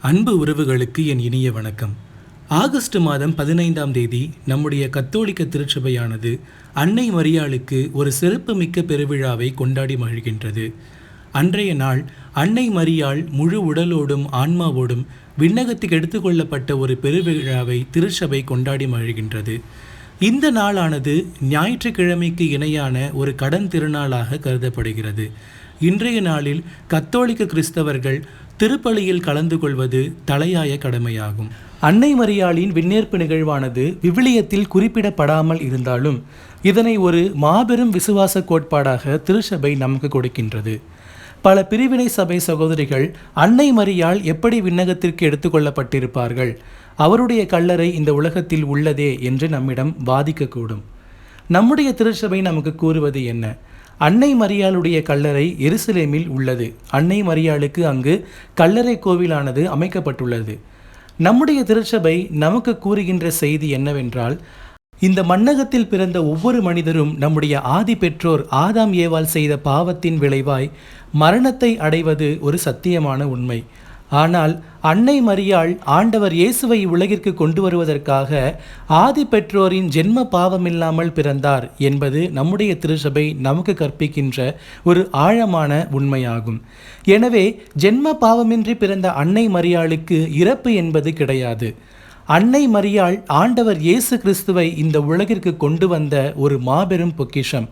அன்பு உறவுகளுக்கு என் இனிய வணக்கம். ஆகஸ்ட் மாதம் பதினைந்தாம் தேதி நம்முடைய கத்தோலிக்க திருச்சபையானது அன்னை மரியாளுக்கு ஒரு சிறப்புமிக்க பெருவிழாவை கொண்டாடி மகிழ்கின்றது. அன்றைய நாள் அன்னை மரியாள் முழு உடலோடும் ஆன்மாவோடும் விண்ணகத்துக்கு எடுத்துக்கொள்ளப்பட்ட ஒரு பெருவிழாவை திருச்சபை கொண்டாடி மகிழ்கின்றது. இந்த நாளானது ஞாயிற்றுக்கிழமைக்கு இணையான ஒரு கடன் திருநாளாக கருதப்படுகிறது. இன்றைய நாளில் கத்தோலிக்க கிறிஸ்தவர்கள் திருப்பலியில் கலந்து கொள்வது தலையாய கடமையாகும். அன்னை மரியாளின் விண்ணேற்பு நிகழ்வானது விவிலியத்தில் குறிப்பிடப்படாமல் இருந்தாலும் இதனை ஒரு மாபெரும் விசுவாச கோட்பாடாக திருச்சபை நமக்கு கொடுக்கின்றது. பல பிரிவினை சபை சகோதரிகள் அன்னை மரியாள் எப்படி விண்ணகத்திற்கு எடுத்துக்கொள்ளப்பட்டிருப்பார்கள் அவருடைய கல்லறை இந்த உலகத்தில் உள்ளதே என்று நம்மிடம் வாதிக்கக்கூடும். நம்முடைய திருச்சபை நமக்கு கூறுவது என்ன? அன்னை மரியாளுடைய கல்லறை எருசலேமில் உள்ளது. அன்னை மரியாளுக்கு அங்கு கல்லறை கோவிலானது அமைக்கப்பட்டுள்ளது. நம்முடைய திருச்சபை நமக்கு கூறுகின்ற செய்தி என்னவென்றால் இந்த மண்ணகத்தில் பிறந்த ஒவ்வொரு மனிதரும் நம்முடைய ஆதி பெற்றோர் ஆதாம் ஏவால் செய்த பாவத்தின் விளைவாய் மரணத்தை அடைவது ஒரு சத்தியமான உண்மை. ஆனால் அன்னை மரியாள் ஆண்டவர் இயேசுவை உலகிற்கு கொண்டு வருவதற்காக ஆதி பெற்றோரின் ஜென்ம பாவமில்லாமல் பிறந்தார் என்பது நம்முடைய திருசபை நமக்கு கற்பிக்கின்ற ஒரு ஆழமான உண்மையாகும். எனவே ஜென்ம பாவமின்றி பிறந்த அன்னை மரியாளுக்கு இறப்பு என்பது கிடையாது. அன்னை மரியாள் ஆண்டவர் இயேசு கிறிஸ்துவை இந்த உலகிற்கு கொண்டு வந்த ஒரு மாபெரும் பொக்கிஷம்.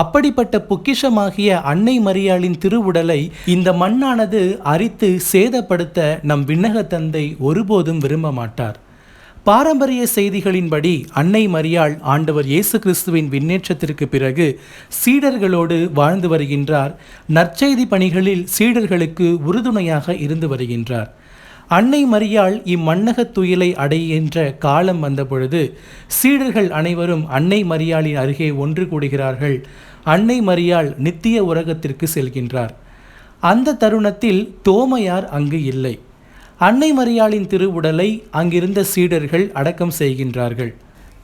அப்படிப்பட்ட பொக்கிஷமாகிய அன்னை மரியாளின் திருவுடலை இந்த மண்ணானது அரித்து சேதப்படுத்த நம் விண்ணக தந்தை ஒருபோதும் விரும்ப மாட்டார். பாரம்பரிய செய்திகளின்படி அன்னை மரியாள் ஆண்டவர் இயேசு கிறிஸ்துவின் விண்ணேற்றத்திற்கு பிறகு சீடர்களோடு வாழ்ந்து வருகின்றார். நற்செய்தி பணிகளில் சீடர்களுக்கு உறுதுணையாக இருந்து வருகின்றார். அன்னை மரியாள் இம்மன்னகத் துயிலை அடைகின்ற காலம் வந்தபொழுது சீடர்கள் அனைவரும் அன்னை மரியாளின் அருகே ஒன்று கூடுகிறார்கள். அன்னை மரியாள் நித்திய உலகத்திற்கு செல்கின்றார். அந்த தருணத்தில் தோமையார் அங்கு இல்லை. அன்னை மரியாளின் திருவுடலை அங்கிருந்த சீடர்கள் அடக்கம் செய்கின்றார்கள்.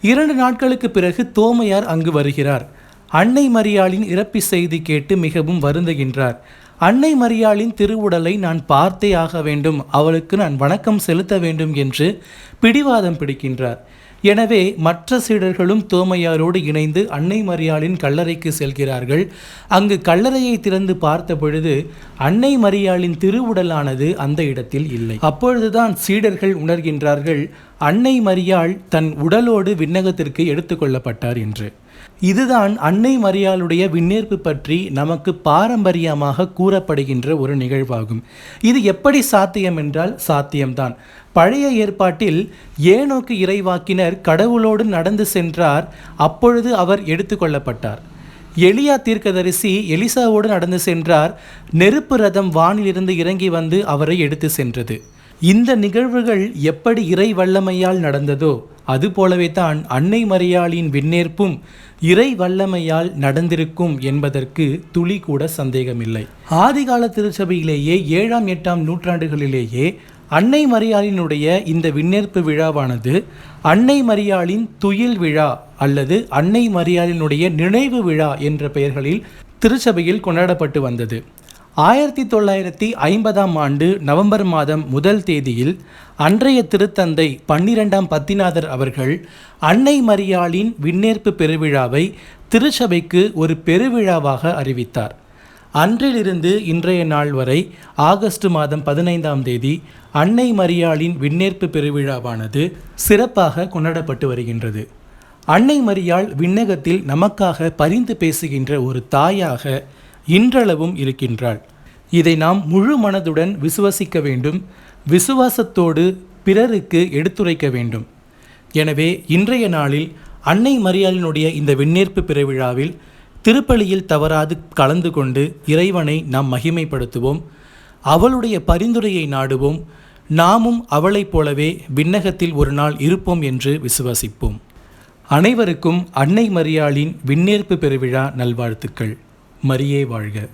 இரண்டு நாட்களுக்கு பிறகு தோமையார் அங்கு வருகிறார். அன்னை மரியாளின் இறப்பு செய்தி கேட்டு மிகவும் வருந்துகின்றார். அன்னை மரியாளின் திருவுடலை நான் பார்த்தே ஆக வேண்டும். அவளுக்கு நான் வணக்கம் செலுத்த வேண்டும் என்று பிடிவாதம் பிடிக்கின்றார். எனவே மற்ற சீடர்களும் தோமையாரோடு இணைந்து அன்னை மரியாளின் கல்லறைக்கு செல்கிறார்கள். அங்கு கல்லறையை திறந்து பார்த்த பொழுது அன்னை மரியாளின் திருவுடலானது அந்த இடத்தில் இல்லை. அப்பொழுதுதான் சீடர்கள் உணர்கின்றார்கள் அன்னை மரியாள் தன் உடலோடு விண்ணகத்திற்கு எடுத்துக்கொள்ளப்பட்டார் என்று. இதுதான் அன்னை மரியாளுடைய விண்ணேற்பு பற்றி நமக்கு பாரம்பரியமாக கூறப்படுகின்ற ஒரு நிகழ்வாகும். இது எப்படி சாத்தியம் என்றால் சாத்தியம்தான். பழைய ஏற்பாட்டில் ஏனோக்கு இறைவாக்கினர் கடவுளோடு நடந்து சென்றார் அப்பொழுது அவர் எடுத்துக்கொள்ளப்பட்டார். எலியா தீர்க்கதரிசி எலிசாவோடு நடந்து சென்றார் நெருப்பு ரதம் வானிலிருந்து இறங்கி வந்து அவரை எடுத்து சென்றது. இந்த நிகழ்வுகள் எப்படி இறை வல்லமையால் நடந்ததோ அதுபோலவே தான் அன்னை மரியாளின் விண்ணேற்பும் இறை வல்லமையால் நடந்திருக்கும் என்பதற்கு துளி கூட சந்தேகமில்லை. ஆதிகால திருச்சபையிலேயே ஏழாம் எட்டாம் நூற்றாண்டுகளிலேயே அன்னை மரியாளினுடைய இந்த விண்ணேற்பு விழாவானது அன்னை மரியாளின் துயில் விழா அல்லது அன்னை மரியாளினுடைய நினைவு விழா என்ற பெயர்களில் திருச்சபையில் கொண்டாடப்பட்டு வந்தது. ஆயிரத்தி தொள்ளாயிரத்தி ஐம்பதாம் ஆண்டு நவம்பர் மாதம் முதல் தேதியில் அன்றைய திருத்தந்தை பன்னிரெண்டாம் பத்திநாதர் அவர்கள் அன்னை மரியாளின் விண்ணேற்பு பெருவிழாவை திருச்சபைக்கு ஒரு பெருவிழாவாக அறிவித்தார். அன்றிலிருந்து இன்றைய நாள் வரை ஆகஸ்ட் மாதம் பதினைந்தாம் தேதி அன்னை மரியாளின் விண்ணேற்பு பெருவிழாவானது சிறப்பாக கொண்டாடப்பட்டு வருகின்றது. அன்னை மரியாள் விண்ணகத்தில் நமக்காக பரிந்து பேசுகின்ற ஒரு தாயாக இன்றளவும் இருக்கின்றாள். இதை நாம் முழு மனதுடன் விசுவசிக்க வேண்டும். விசுவாசத்தோடு பிறருக்கு எடுத்துரைக்க வேண்டும். எனவே இன்றைய நாளில் அன்னை மரியாளினுடைய இந்த விண்ணேற்பு பிறவிழாவில் திருப்பலியில் தவறாது கலந்து கொண்டு இறைவனை நாம் மகிமைப்படுத்துவோம். அவளுடைய பரிந்துரையை நாடுவோம். நாமும் அவளைப் போலவே விண்ணகத்தில் ஒரு நாள் இருப்போம் என்று விசுவசிப்போம். அனைவருக்கும் அன்னை மரியாளின் விண்ணேற்பு பெருவிழா நல்வாழ்த்துக்கள். மரியே வாழ்க.